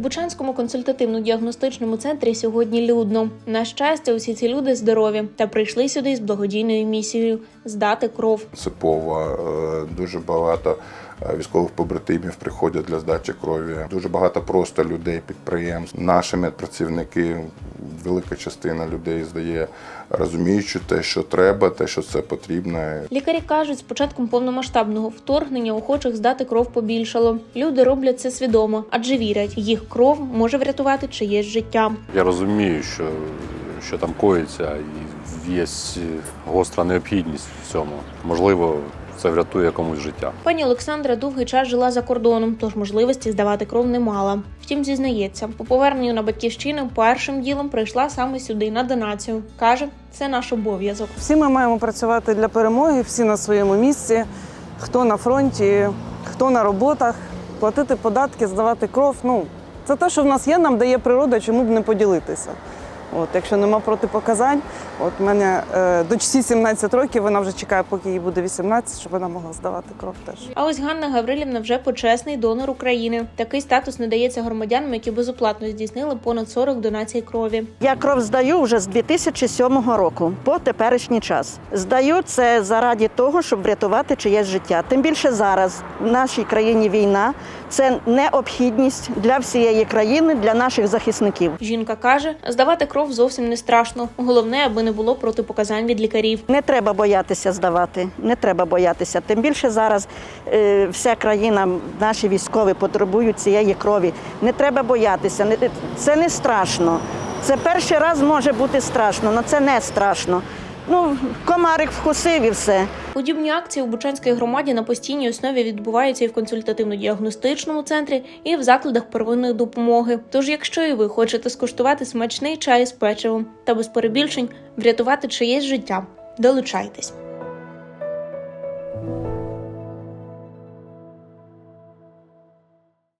Бучанському консультативно-діагностичному центрі сьогодні людно. На щастя, усі ці люди здорові та прийшли сюди з благодійною місією здати кров. Сипова, е, дуже багато військових побратимів приходять для здачі крові. Дуже багато просто людей, підприємств. Наші медпрацівники, велика частина людей здає, розуміючи те, що треба, те, що це потрібно. Лікарі кажуть, з початком повномасштабного вторгнення охочих здати кров побільшало. Люди роблять це свідомо, адже вірять, їх кров може врятувати чиєсь життя. Я розумію, що, що там коїться, і є гостра необхідність в цьому. Можливо, це врятує комусь життя. Пані Олександра довгий час жила за кордоном, тож можливості здавати кров не мала. Втім, зізнається, по поверненню на батьківщину першим ділом прийшла саме сюди на донацію. каже, це наш обов'язок. Всі ми маємо працювати для перемоги, всі на своєму місці. Хто на фронті, хто на роботах, платити податки, здавати кров. Ну, це те, що в нас є, нам дає природа, чому б не поділитися. От, якщо нема протипоказань, от в мене е, дочці 17 років, вона вже чекає, поки їй буде 18, щоб вона могла здавати кров теж. А ось Ганна Гаврилівна вже почесний донор України. Такий статус надається громадянам, які безоплатно здійснили понад 40 донацій крові. Я кров здаю вже з 2007 року по теперішній час. Здаю це заради того, щоб врятувати чиєсь життя. Тим більше зараз в нашій країні війна це необхідність для всієї країни, для наших захисників. Жінка каже, здавати кров зовсім не страшно. Головне, аби не було протипоказань від лікарів. Не треба боятися здавати, не треба боятися. Тим більше зараз е, вся країна, наші військові потребують цієї крові. Не треба боятися. Не- Це не страшно. Це перший раз може бути страшно, але це не страшно. Ну, комарик вкусив і все. Подібні акції у Бучанській громаді на постійній основі відбуваються і в консультативно-діагностичному центрі, і в закладах первинної допомоги. Тож, якщо і ви хочете скуштувати смачний чай з печивом та без перебільшень врятувати чиєсь життя, долучайтесь.